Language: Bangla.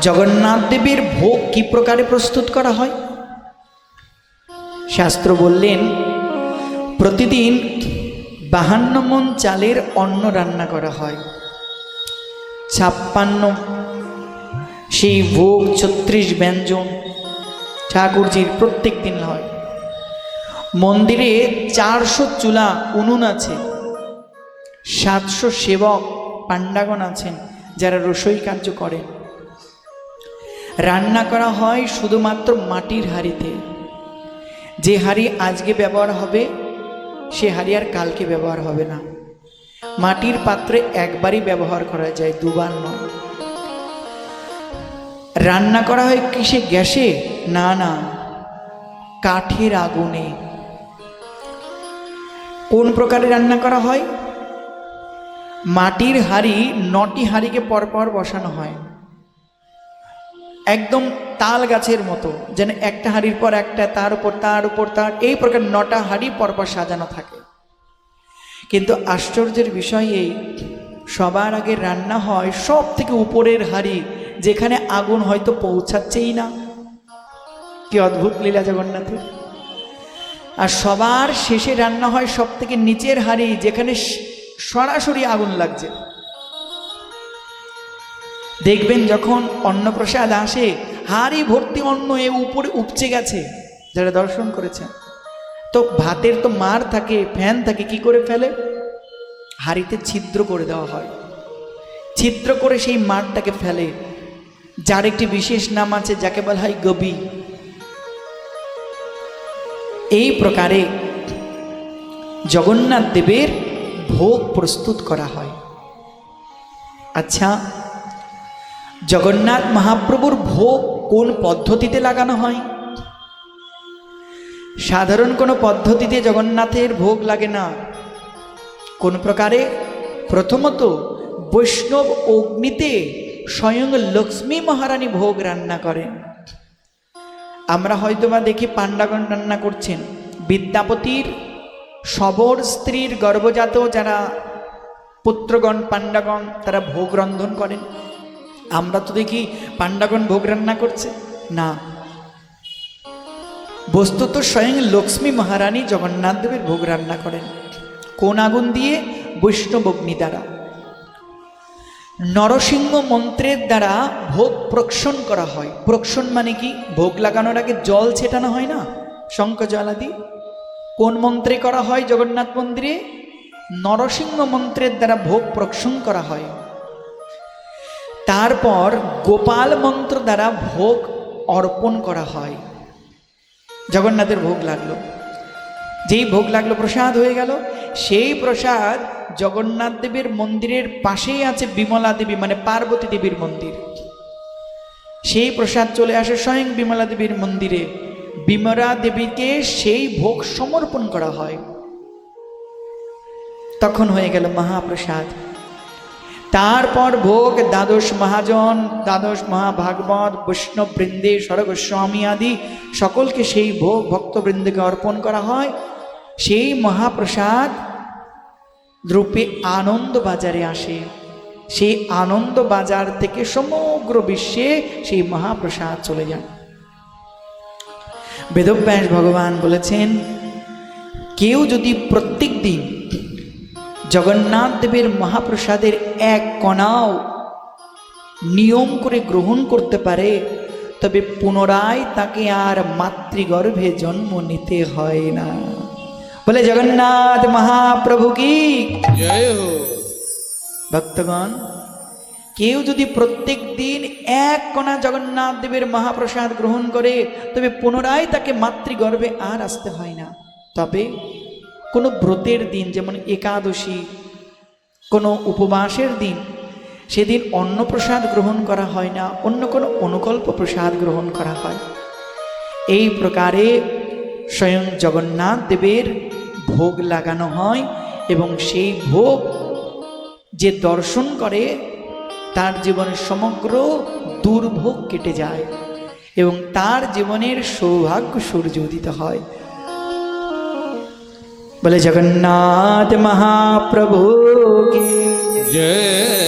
জগন্নাথ দেবের ভোগ কি প্রকারে প্রস্তুত করা হয়? শাস্ত্র বললেন, প্রতিদিন বাহান্ন মন চালের অন্ন রান্না করা হয়। ছাপ্পান্ন, সেই ভোগ ছত্রিশ ব্যঞ্জন ঠাকুরজির প্রত্যেক দিন হয়। মন্দিরে চারশো চুলা উনুন আছে, সাতশো সেবক পাণ্ডাগণ আছেন যারা রসই কার্য করেন। রান্না করা হয় শুধুমাত্র মাটির হাঁড়িতে। যে হাঁড়ি আজকে ব্যবহার হবে, সে হাঁড়ি আর কালকে ব্যবহার হবে না। মাটির পাত্রে একবারই ব্যবহার করা যায়, দুবার নয়। রান্না করা হয় কিসে, গ্যাসে? না না। কাঠের আগুনে। কোন প্রকারে রান্না করা হয়? মাটির হাঁড়ি নটি হাঁড়িকে পরপর বসানো হয়। একদম তাল গাছের মতো, যেন একটা হাঁড়ির পর একটা, তার উপর তার উপর তার, এই প্রকার নটা হাঁড়ি পরপর সাজানো থাকে। কিন্তু আশ্চর্যের বিষয় এই, সবার আগে রান্না হয় সব থেকে উপরের হাঁড়ি, যেখানে আগুন হয়তো পৌঁছাচ্ছেই না। কি অদ্ভুত লীলা জগন্নাথের। আর সবার শেষে রান্না হয় সব থেকে নিচের হাঁড়ি, যেখানে সরাসরি আগুন লাগছে। দেখবেন যখন অন্নপ্রসাদ আসে, হাড়ি ভর্তি অন্ন এ উপরে উপচে গেছে। যারা দর্শন করেছেন। তো ভাতের তো মার থাকে, ফ্যান থাকে, কি করে ফেলে? হাড়িতে ছিদ্র করে দেওয়া হয়। ছিদ্র করে সেই মারটাকে ফেলে। যার একটি বিশেষ নাম আছে, যাকে বলা হয় গবি। এই প্রকারে জগন্নাথ দেবের ভোগ প্রস্তুত করা হয়। আচ্ছা জগন্নাথ মহাপ্রভুর ভোগ কোন পদ্ধতিতে লাগানো হয়? সাধারণ কোনো পদ্ধতিতে জগন্নাথের ভোগ লাগে না। কোন প্রকারে? প্রথমত, বৈষ্ণব অগ্নিতে স্বয়ং লক্ষ্মী মহারানী ভোগ রান্না করেন। আমরা হয়তোবা দেখি পাণ্ডাগণ রান্না করছেন। বিদ্যাপতির সবর স্ত্রীর গর্ভজাত যারা পুত্রগণ, পাণ্ডাগণ, তারা ভোগ রন্ধন করেন। আমরা তো দেখি পাণ্ডাগণ ভোগ রান্না করছে। না। বস্তুত স্বয়ং লক্ষ্মী মহারানী জগন্নাথ দেবের ভোগ রান্না করেন। কোন আগুন দিয়ে বৈষ্ণব অগ্নি দ্বারা। নরসিংহ মন্ত্রের দ্বারা ভোগ প্রক্ষণ করা হয়। প্রক্ষণ মানে কি? ভোগ লাগানোর আগে জল ছেটানো হয় না? শঙ্খ জলাদি কোন মন্ত্রে করা হয় জগন্নাথ মন্দিরে? নরসিংহ মন্ত্রের দ্বারা ভোগ প্রক্ষণ করা হয়। তারপর গোপাল মন্ত্র দ্বারা ভোগ অর্পণ করা হয়। জগন্নাথের ভোগ লাগল। যেই ভোগ লাগল, প্রসাদ হয়ে গেল। সেই প্রসাদ জগন্নাথ দেবের মন্দিরের পাশেই আছে বিমলা দেবী মানে পার্বতী দেবীর মন্দির। সেই প্রসাদ চলে আসে স্বয়ং বিমলা দেবীর মন্দিরে। বিমলা দেবীকে সেই ভোগ সমর্পণ করা হয়। তখন হয়ে গেল মহাপ্রসাদ। তারপর ভোগ দ্বাদশ মহাজন, দ্বাদশ মহাভাগবত, বৈষ্ণব বৃন্দে, স্বরগোস্বামী আদি, সকলকে সেই ভোগ ভক্তবৃন্দকে অর্পণ করা হয়। সেই মহাপ্রসাদ রূপে আনন্দ বাজারে আসে। সেই আনন্দ বাজার থেকে সমগ্র বিশ্বে সেই মহাপ্রসাদ চলে যায়। বেদব্যাস ভগবান বলেছেন, কেউ যদি প্রত্যেক দিন জগন্নাথ দেবের মহাপ্রসাদের এক কণাও নিয়ম করে গ্রহণ করতে পারে তবে পুনরায় তাকে আর মাতৃগর্ভে জন্ম নিতে হয় না। বলে জগন্নাথ মহাপ্রভু কি? ভক্তগণ কেউ যদি প্রত্যেক দিন এক কণা জগন্নাথ দেবের মহাপ্রসাদ গ্রহণ করে তবে পুনরায় তাকে মাতৃগর্ভে আর আসতে হয় না। তবে কোনো ব্রতের দিন, যেমন একাদশী, কোনো উপবাসের দিন, সেদিন অন্ন প্রসাদ গ্রহণ করা হয় না, অন্য কোনো অনুকল্প প্রসাদ গ্রহণ করা হয়। এই প্রকারে স্বয়ং জগন্নাথ দেবের ভোগ লাগানো হয় এবং সেই ভোগ যে দর্শন করে, তার জীবনের সমগ্র দুর্ভোগ কেটে যায় এবং তার জীবনের সৌভাগ্য সূর্য উদিত হয়। বলে জগন্নাথ মহাপ্রভু কি জয়